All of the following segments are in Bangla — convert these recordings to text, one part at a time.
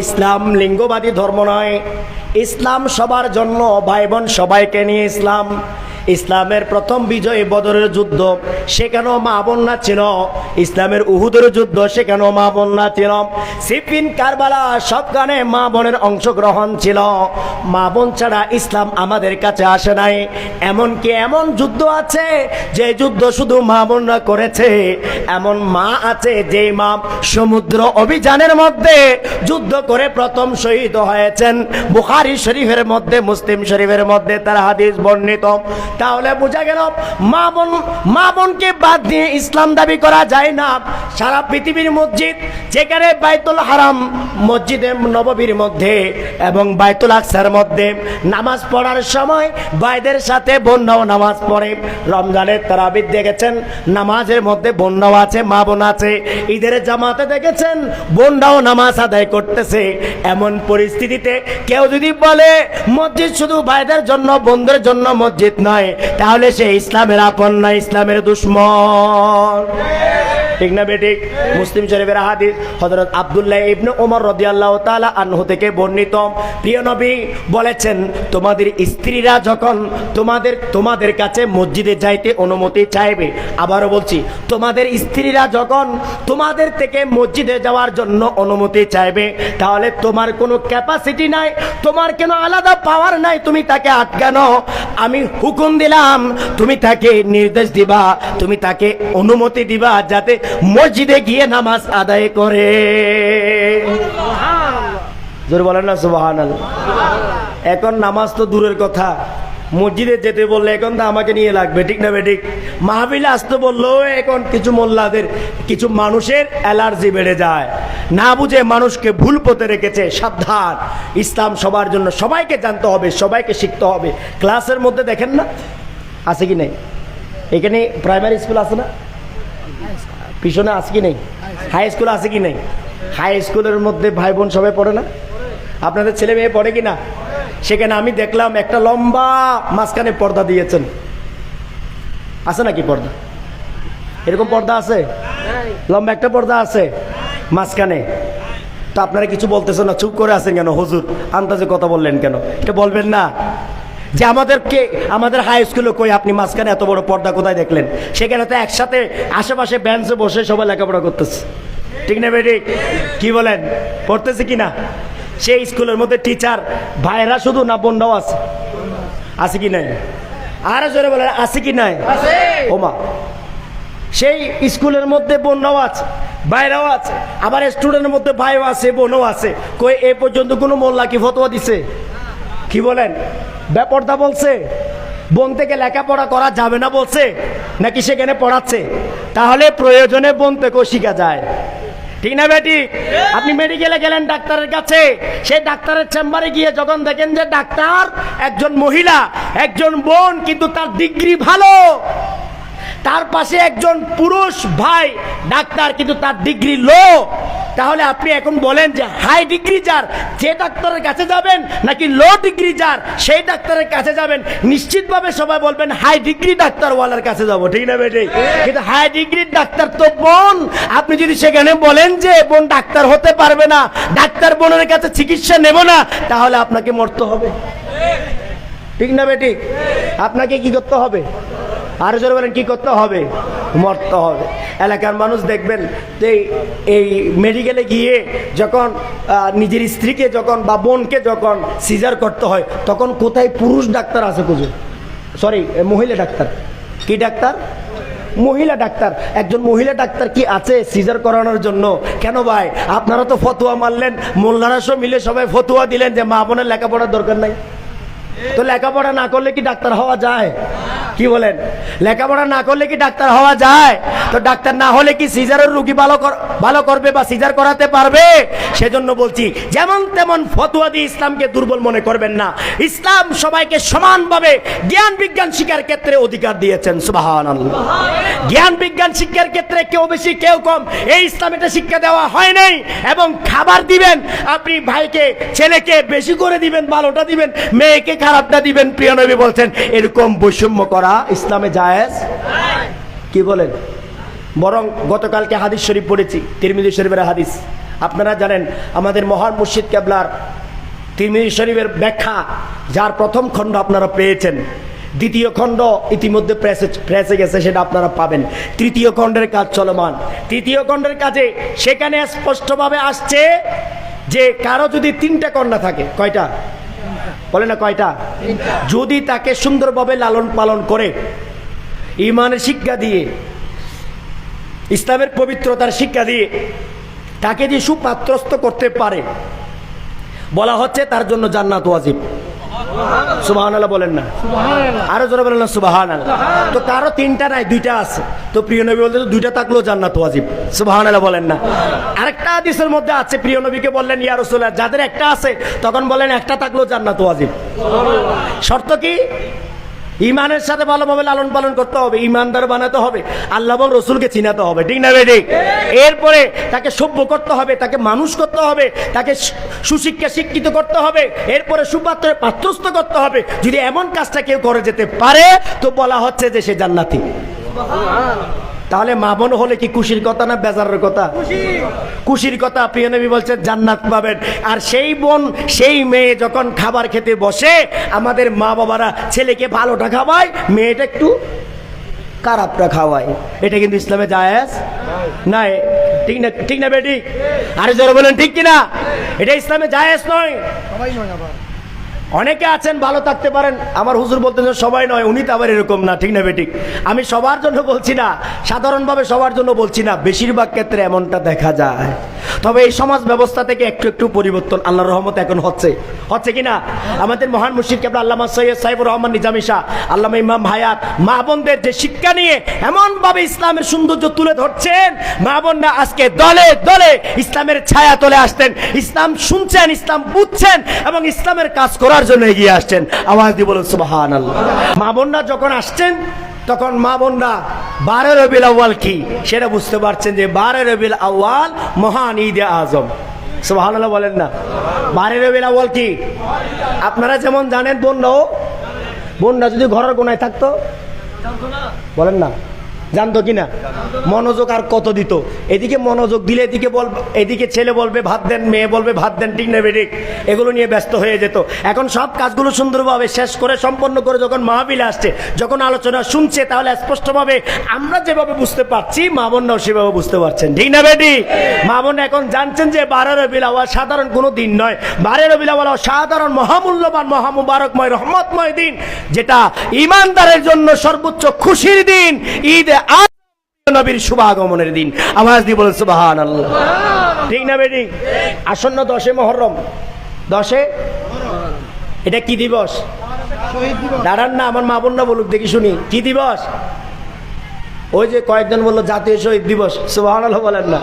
ইসলাম লিঙ্গবাদী ধর্ম নয়। ইসলাম সবার জন্য ভাই বোন সবাইকে নিয়ে ইসলাম। ইসলামের প্রথম বিজয় বদরের যুদ্ধ সেখানেও মা বন্যা ছিল ইসলামের উহুদের যুদ্ধ সেখানেও মা বন্যা ছিল সিপিন কারবালা সবখানে মা বোনের অংশগ্রহণ ছিল। মা বোন ছাড়া ইসলাম আমাদের কাছে আসে নাই। এমনকি এমন যুদ্ধ আছে, যে যুদ্ধ শুধু মা বোনরা করেছে। এমন মা আছে যে মা সমুদ্র অভিযানের মধ্যে যুদ্ধ করে প্রথম শহীদ হয়েছেন। বুখারি শরীফের মধ্যে, মুসলিম শরীফের মধ্যে তার হাদিস বর্ণিত। তাহলে বোঝা গেল, মা বোন, মা বোনকে বাদ দিয়ে ইসলাম দাবি করা যায় না। সারা পৃথিবীর মসজিদ, যেখানে বাইতুল হারাম, মসজিদে নববীর মধ্যে এবং বাইতুল আকসার মধ্যে নামাজ পড়ার সময় ভাইদের সাথে বোনরাও নামাজ পড়ে। রমজানের তারাবিদ দেখেছেন, নামাজের মধ্যে বোনরাও আছে, মা বোন আছে। ঈদের জামাতে দেখেছেন বোনরাও নামাজ আদায় করতেছে। এমন পরিস্থিতিতে কেউ যদি বলে, মসজিদ শুধু ভাইদের জন্য বন্ধুর জন্য মসজিদ নয়, তাহলে সে ইসলামের আপন না, ইসলামের দুশ্মন। ঠিক না বেঠিক মুসলিম শরীফের হাদিস হযরত আব্দুল্লাহ ইবনে ওমর রাদিয়াল্লাহু তাআলা আনহু থেকে বর্ণিত। প্রিয় নবী, বলেছেন, তোমাদের স্ত্রীরা যখন তোমাদের তোমাদের কাছে মসজিদে যাইতে অনুমতি চাইবে, আবারও বলছি, তোমাদের স্ত্রীরা যখন তোমাদের থেকে মসজিদে যাওয়ার জন্য অনুমতি চাইবে, তাহলে তোমার কোনো ক্যাপাসিটি নাই, তোমার কোনো আলাদা পাওয়ার নাই, তুমি তাকে আটকানো। আমি হুকুম দিলাম, তুমি তাকে নির্দেশ দিবা, তুমি তাকে অনুমতি দিবা, যাতে মসজিদে গিয়ে নামাজ আদায় করে। জোর বলেন না সুবাহান এখন নামাজ তো দূরের কথা। মসজিদে যেতে বললে এখন তো আমাকে নিয়ে লাগবে ঠিক না বেঠিক? মাহবিলে আসতে বললেও এখন কিছু মোল্লাদের কিছু মানুষের অ্যালার্জি বেড়ে যায়। না বুঝে মানুষকে ভুল পথে রেখেছে সাবধান। ইসলাম সবার জন্য সবাইকে জানতে হবে সবাইকে শিখতে হবে। ক্লাসের মধ্যে দেখেন না? আছে কি নেই? এখানে প্রাইমারি স্কুল আছে না? পিছনে আছে কি নেই? হাই স্কুল আছে কি নেই? হাই স্কুলের মধ্যে ভাই বোন সবাই পড়ে না? আপনাদের ছেলে মেয়ে পড়ে কি না সেখানে আমি দেখলাম একটা লম্বা মাঝখানে পর্দা দিয়েছেন। আছে নাকি পর্দা? এরকম পর্দা আছে? লম্বা একটা পর্দা আছে মাঝখানে। তো আপনারা কিছু বলতেছেন না, চুপ করে আছেন কেন? হুজুর, আন্দাজে কথা বললেন কেন? এটা বলবেন না। যে আমাদেরকে আমাদের হাই স্কুলে কই আপনি মাঝখানে এত বড় পর্দা কোথায় দেখলেন? সেখানে তো একসাথে আশেপাশে বেঞ্চে বসে সবাই লেখাপড়া করতেছে। ঠিক না বেটি? কি বলেন? পড়তেছে কি না সেই স্কুলের মধ্যে টিচার ভাইরা শুধু না বোনরাও আছে? আছে কি নাই? আরও জোরে বলেন আছে কি নাই? ওমা সেই স্কুলের মধ্যে বোনরাও আছে ভাইরাও আছে। আবার স্টুডেন্টের মধ্যে ভাইও আছে বোনও আছে। কই এ পর্যন্ত কোনো মোল্লা কি ফতোয়া দিছে? কি বলেন? ব্যাপারটা বলছে। বোন থেকে লেখাপড়া করা যাবে না বলছে, নাকি সেখানে পড়াচ্ছে? তাহলে প্রয়োজনে বোন থেকেও শিখা যায়। ঠিক না বেটি? আপনি মেডিকেলে গেলেন ডাক্তারের কাছে, সেই ডাক্তারের চেম্বারে গিয়ে যখন দেখেন যে ডাক্তার একজন মহিলা, একজন বোন, কিন্তু তার ডিগ্রি ভালো। তার পাশে একজন পুরুষ ভাই, ডাক্তার, কিন্তু তার ডিগ্রি লো তাহলে আপনি এখন বলেন যে হাই ডিগ্রি যার, যে ডাক্তারের কাছে যাবেন নাকি লো ডিগ্রি যার, সেই ডাক্তারের কাছে যাবেন, নিশ্চিতভাবে সবাই বলবেন হাই ডিগ্রি ডাক্তারওয়ালার কাছে যাব, ঠিক না বেটে? কিন্তু হাই ডিগ্রির ডাক্তার তো বোন। আপনি যদি সেখানে বলেন যে, বোন, ডাক্তার হতে পারবে না, ডাক্তার বোনের কাছে চিকিৎসা নেব না, তাহলে আপনাকে মরতে হবে। ঠিক না বেটি? আপনাকে কি করতে হবে? আরও জোরে বলেন, কি করতে হবে? মরতে হবে। এলাকার মানুষ দেখবেন যে এই- মেডিকেলে গিয়ে যখন নিজের স্ত্রীকে যখন বা বোনকে যখন সিজার করতে হয়, তখন কোথায় পুরুষ ডাক্তার আছে খুঁজে? সরি মহিলা ডাক্তার। কি ডাক্তার? মহিলা ডাক্তার। একজন মহিলা ডাক্তার কি আছে সিজার করানোর জন্য? কেন ভাই? আপনারা তো ফতুয়া মারলেন, মোল্লারা সব মিলে সবাই ফতুয়া দিলেন যে মা বোনের লেখাপড়ার দরকার নাই। তো লেখাপড়া না করলে কি ডাক্তার হওয়া যায়? কি বলেন? লেখাপড়া না করলে কি ডাক্তার হওয়া যায়? তো ডাক্তার না হলে কি সিজারের রুগী ভালো ভালো করবে বা সিজার করাতে পারবে? সেজন্য বলছি, যেমন তেমন ফতুয়া দিয়ে ইসলামকে দুর্বল মনে করবেন না। ইসলাম সবাইকে সমানভাবে জ্ঞান বিজ্ঞান শিক্ষার ক্ষেত্রে অধিকার দিয়েছেন সুবাহান জ্ঞান বিজ্ঞান শিক্ষার ক্ষেত্রে কেউ বেশি, কেউ কম। এই ইসলাম এটা শিক্ষা দেওয়া হয় নাই এবং খাবার দিবেন। আপনি ভাইকে, ছেলেকে বেশি করে দিবেন ভালোটা দিবেন, মেয়েকে খারাপটা দিবেন। প্রিয় নবী বলছেন, এরকম বৈষম্য করা ইসলামে জায়েজ? কি বলেন? বরং গতকালকে হাদিস শরীফ পড়েছি, তিরমিজি শরীফের হাদিস। আপনারা জানেন, আমাদের মহান মুর্শিদ কেবলার তিরমিজি শরীফের ব্যাখ্যা, যার প্রথম খণ্ড আপনারা পেয়েছেন। দ্বিতীয় খণ্ড ইতিমধ্যে প্রেসে প্রেসে গেছে, সেটা আপনারা পাবেন। তৃতীয় খণ্ডের কাজ চলমান। তৃতীয় খণ্ডের কাজে সেখানে স্পষ্টভাবে আসছে যে, কারও যদি তিনটা কন্যা থাকে, কয়টা? বলে না কয়টা? যদি তাকে সুন্দরভাবে লালন পালন করে ইমানের শিক্ষা দিয়ে, ইসলামের পবিত্রতার শিক্ষা দিয়ে, তাকে যে সুপাত্রস্ত করতে পারে, বলা হচ্ছে তার জন্য জান্নাত ওয়াজিব। সুবাহান আল্লাহ বলেন না। আরও জোরে বলেন না সুবাহান তো কারও তিনটা নাই দুইটা আছে। তো প্রিয় নবী বলতে দুইটা থাকলেও জান্নাত ওয়াজিব। সুবাহান আল্লাহ বলেন না। আরেকটা হাদিসের মধ্যে আছে প্রিয় নবীকে বললেন ইয়া রসুল্লাহ যাদের একটা আছে তখন বলেন একটা থাকলেও জান্নাত ওয়াজিব। শর্ত কি? ইমানের সাথে ভালোভাবে লালন পালন করতে হবে, ইমানদার বানাতে হবে, আল্লাহ রসুলকে চিনাতে হবে, ঠিক না বেডি এরপরে তাকে সভ্য করতে হবে, তাকে মানুষ করতে হবে, তাকে সুশিক্ষা শিক্ষিত করতে হবে, এরপরে সুপাত্রে পাত্রস্থ করতে হবে। যদি এমন কাজটা কেউ করে যেতে পারে, তো বলা হচ্ছে যে সে জান্নাতি। তাহলে মা বোন হলে কি খুশির কথা না বেজারের কথা? খুশির কথা প্রিয় নবী বলছে জান্নাত পাবেন। আর সেই বোন সেই মেয়ে যখন খাবার খেতে বসে আমাদের মা বাবারা ছেলেকে ভালোটা খাওয়ায় মেয়েটা একটু খারাপটা খাওয়ায়। এটা কিন্তু ইসলামে জায়েজ নাই। ঠিক না ঠিক না বেটি? আরে জোরে বলেন ঠিক কিনা? এটা ইসলামে জায়েজ নয়। অনেকে আছেন, ভালো থাকতে পারেন। আমার হুজুর বলতেন সবাই নয়, উনি তো আবার এরকম না, ঠিক না বেঠিক আমি সবার জন্য বলছি না, সাধারণভাবে সবার জন্য বলছি না, বেশিরভাগ ক্ষেত্রে এমনটা দেখা যায়। তবে এই সমাজ ব্যবস্থা থেকে একটু একটু পরিবর্তন আল্লাহর রহমত এখন হচ্ছে। হচ্ছে কি না? আমাদের মহান মুর্শিদ কেবল আল্লামা সৈয়দ সাইবুর রহমান নিজামী শাহ আল্লামা ইমাম হায়াত, মা বোনদের যে শিক্ষা নিয়ে এমনভাবে ইসলামের সৌন্দর্য তুলে ধরছেন, মা বোনরা আজকে দলে দলে ইসলামের ছায়া তলে আসতেন ইসলাম শুনছেন, ইসলাম বুঝছেন এবং ইসলামের কাজ করার জন্য এগিয়ে আসছেন। আওয়াজ দিয়ে বলুন সুবাহান মা বোনরা যখন আসছেন, তখন মা বোনরা বারো রবিল আউ্য়াল কি? সেটা বুঝতে পারছেন যে বারো রবিল আউ্য়াল মহান ঈদে আজম। সুবাহান আল্লাহ বলেন না। বারো রবিল আউ্য়াল কি? আপনারা যেমন জানেন বোনরাও, বোনরা যদি ঘরের কোনায় থাকতো? বলেন না। জানতো কি না মনোযোগ আর কত দিত? এদিকে মনোযোগ দিলে এদিকে বল, এদিকে ছেলে বলবে, ভাত দেন, মেয়ে বলবে, ভাত দেন, ঠিক নেবে ঠিক। এগুলো নিয়ে ব্যস্ত হয়ে যেত। এখন সব কাজগুলো সুন্দরভাবে শেষ করে, সম্পন্ন করে যখন মাহবিলে আসছে, যখন আলোচনা শুনছে, তাহলে স্পষ্টভাবে আমরা যেভাবে বুঝতে পারছি, মা বোনরাও সেভাবে বুঝতে পারছেন। ঠিক না বেটি মা বোন এখন জানছেন যে বারো রবিল আওয়াল সাধারণ কোনো দিন নয়। বারো রবিল আওয়াল সাধারণ, মহামূল্যবান, মহামুবারকময়, রহমতময় দিন, যেটা ইমানদারের জন্য সর্বোচ্চ খুশির দিন। ঈদ নবীর শুভাগমনের দিন। আওয়াজ দিয়ে বলেন সুবাহান আল্লাহ ঠিক না বেটি? আসন্ন দশে মহরম। দশে? এটা কি দিবস? দাঁড়ান না, আমার মা বোনরা বলুক, দেখি শুনি। কি দিবস? ওই যে কয়েকজন বলল, জাতীয় শহীদ দিবস। আল্লাহ বলেন না।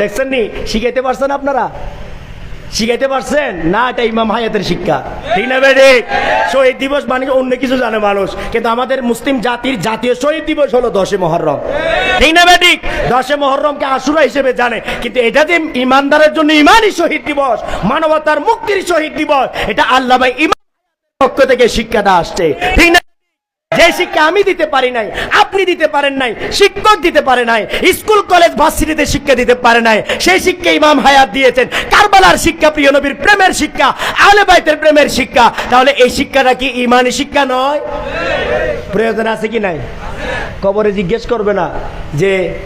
দেখছেন নি? শিখাইতে পারছেন আপনারা? শিখাইতে পারছেন? না, এটা ইমাম হায়াতের শিক্ষা। ঠিক না বেডে শহীদ দিবস মানে অন্য কিছু জানে মানুষ। কিন্তু আমাদের মুসলিম জাতির জাতীয় শহীদ দিবস হলো দশে মহরম। ঠিক না বেডিক দশে মহরমকে আশুরা হিসেবে জানে। কিন্তু এটা যে ইমানদারের জন্য ইমানই শহীদ দিবস, মানবতার মুক্তির শহীদ দিবস, এটা আল্লাহ ভাই ইমান পক্ষ থেকে শিক্ষাটা আসছে। ঠিক না যে শিক্ষা আমি দিতে পারি নাই, আপনি দিতে পারেন নাই, শিক্ষক দিতে পারে নাই, স্কুল, কলেজ, ভার্সিটিতে শিক্ষা দিতে পারে নাই, সেই শিক্ষা ইমাম হায়াত দিয়েছেন। কারবালার শিক্ষা, প্রিয় নবীর প্রেমের শিক্ষা আলে বাইতের প্রেমের শিক্ষা। তাহলে এই শিক্ষাটা কি ইমানি শিক্ষা নয়? প্রয়োজন আছে কি নাই? কবরে জিজ্ঞেস করবে না যে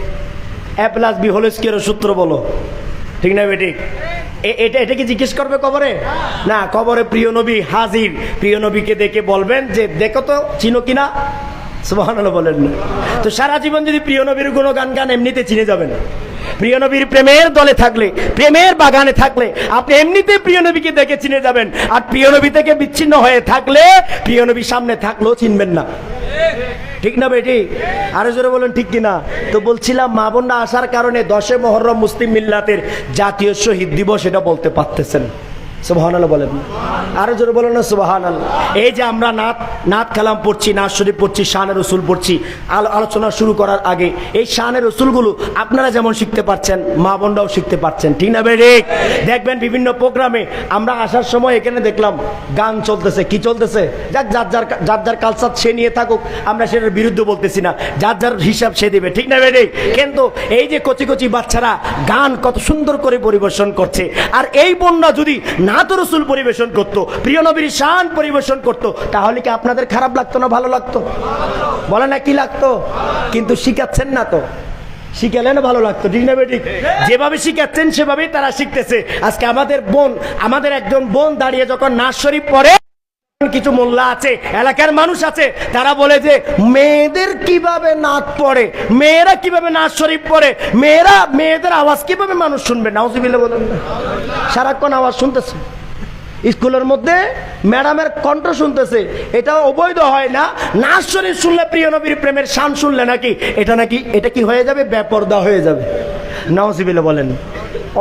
এ প্লাস বি হোল সূত্র বলো। ঠিক না বেটি? এ- এটা এটা কি জিজ্ঞেস করবে কবরে? না, কবরে প্রিয় নবী হাজির। প্রিয় নবীকে দেখে বলবেন যে, দেখো তো, চিনো কিনা? সুবহানাল্লাহ বলেন না। তো সারা জীবন যদি প্রিয় নবীর গুণ গান গান এমনিতে চিনে যাবেন। প্রিয় নবীর প্রেমের দলে থাকলে, প্রেমের বাগানে থাকলে, আপনি এমনিতে প্রিয় নবীকে দেখে চিনে যাবেন। আর প্রিয় নবী থেকে বিচ্ছিন্ন হয়ে থাকলে, প্রিয় নবী সামনে থাকলেও চিনবেন না। ঠিক না বেটি? আরও জোরে বলেন, ঠিক কিনা? তো বলছিলাম, মা বোনরা আসার কারণে দশে মহরম মুসলিম মিল্লাতের জাতীয় শহীদ দিবস এটা বলতে পারতেছেন। রসুল পড়ছি আলোচনা শুরু করার আগে এই রসুলগুলো আপনারা যেমন শিখতে পারছেন, মা বোনরাও শিখতে পারছেন, ঠিক না বেরিক দেখবেন বিভিন্ন প্রোগ্রামে আমরা আসার সময় এখানে দেখলাম, গান চলতেছে, কি চলতেছে? যার যার যার যার যার কালচার সে নিয়ে থাকুক, আমরা সেটার বিরুদ্ধে বলতেছি না। যার যার হিসাব সে দেবে, ঠিক না বেরিক কিন্তু এই যে কচি কচি বাচ্চারা গান কত সুন্দর করে পরিবেশন করছে, আর এই বন্যা যদি নাত রসুল পরিবেশন করতো, প্রিয় নবীর শান পরিবেশন করতো, তাহলে কি আপনাদের খারাপ লাগতো না ভালো লাগতো? বলে না কি লাগতো? কিন্তু শিখাচ্ছেন না তো। শিখালেন ভালো লাগতো, ঠিক না বেটি? যেভাবে শিখাচ্ছেন সেভাবেই তারা শিখতেছে। আজকে আমাদের বোন, আমাদের একজন বোন দাঁড়িয়ে যখন নাচ শরীফ পড়ে কিছু মোল্লা আছে, এলাকার মানুষ আছে, তারা বলে যে মেয়েদের কীভাবে নাচ পড়ে, মেয়েরা কীভাবে নাচ শরীফ পড়ে, মেয়েরা, মেয়েদের আওয়াজ কীভাবে মানুষ শুনবে? নাউজিবিল্লা বলেন। সারাক্ষণ আওয়াজ শুনতেছে। স্কুলের মধ্যে ম্যাডামের কণ্ঠ শুনতেছে। এটা অবৈধ হয় না। নাচ শরীফ শুনলে প্রিয় নবীর প্রেমের শান শুনলে নাকি? এটা নাকি, এটা কি হয়ে যাবে? বেপর্দা হয়ে যাবে। নাউজিবিল্লা বলেন।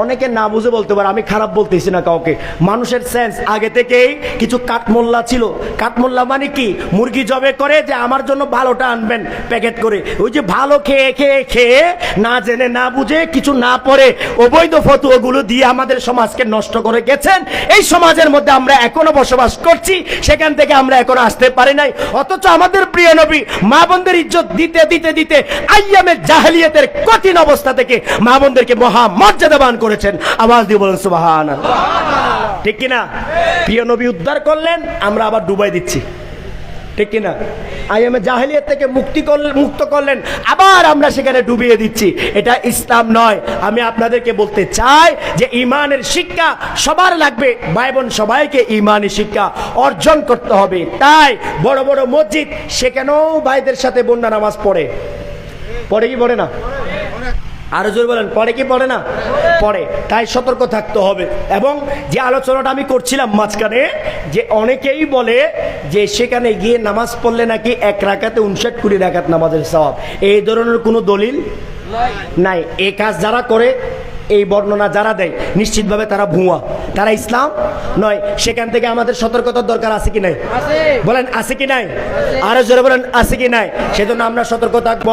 অনেকে না বুঝে বলতে পারে, আমি খারাপ বলতেছি না কাউকে। মানুষের সেন্স আগে থেকেই কিছু কাঠমোল্লা ছিল। কাঠমোল্লা মানে কি? মুরগি জবে করে যে আমার জন্য ভালোটা আনবেন প্যাকেট করে। ওই যে ভালো খেয়ে খেয়ে খেয়ে না জেনে, না বুঝে কিছু না পড়ে অবৈধ ফতুয়াগুলো দিয়ে আমাদের সমাজকে নষ্ট করে গেছেন। এই সমাজের মধ্যে আমরা এখনও বসবাস করছি। সেখান থেকে আমরা এখনও আসতে পারি নাই। অথচ আমাদের প্রিয় নবী মা বোনদের ইজ্জত দিতে দিতে দিতে আইয়ামের জাহেলিয়াতের কঠিন অবস্থা থেকে মা বোনদেরকে মহা মর্যাদাবান করেছেন। আওয়াজ দিয়ে বলেন সুবাহান ঠিক কিনা? প্রিয় নবী উদ্ধার করলেন, আমরা আবার ডুবাই দিচ্ছি। ঠিক কিনা? আইএমএ জাহেলিয়াত থেকে মুক্তি করলেন মুক্ত করলেন, আবার আমরা সেখানে ডুবিয়ে দিচ্ছি। এটা ইসলাম নয়। আমি আপনাদেরকে বলতে চাই যে ইমানের শিক্ষা সবার লাগবে। ভাই বোন, সবাইকে ইমানি শিক্ষা অর্জন করতে হবে। তাই বড় বড় মসজিদ, সেখানেও ভাইদের সাথে বন্যা নামাজ পড়ে। পড়ে কি পড়ে না? আরও জোর বলেন পড়ে কি পড়ে না? পড়ে। তাই সতর্ক থাকতে হবে। এবং যে আলোচনাটা আমি করছিলাম মাঝখানে যে অনেকেই বলে যে সেখানে গিয়ে নামাজ পড়লে নাকি এক রাকাতে উনষাট কুড়ি রাখাত নামাজের স্বভাব এই ধরনের কোনো দলিল নাই। এ কাজ যারা করে এই বর্ণনা যারা দেয় নিশ্চিতভাবে তারা ভুয়া। তারা ইসলাম নয়। সেখান থেকে আমাদের সতর্কতার দরকার আছে কি নাই? বলেন আছে কি নাই? আরও জোরে বলেন আছে কি নাই? সেজন্য আমরা সতর্ক থাকব।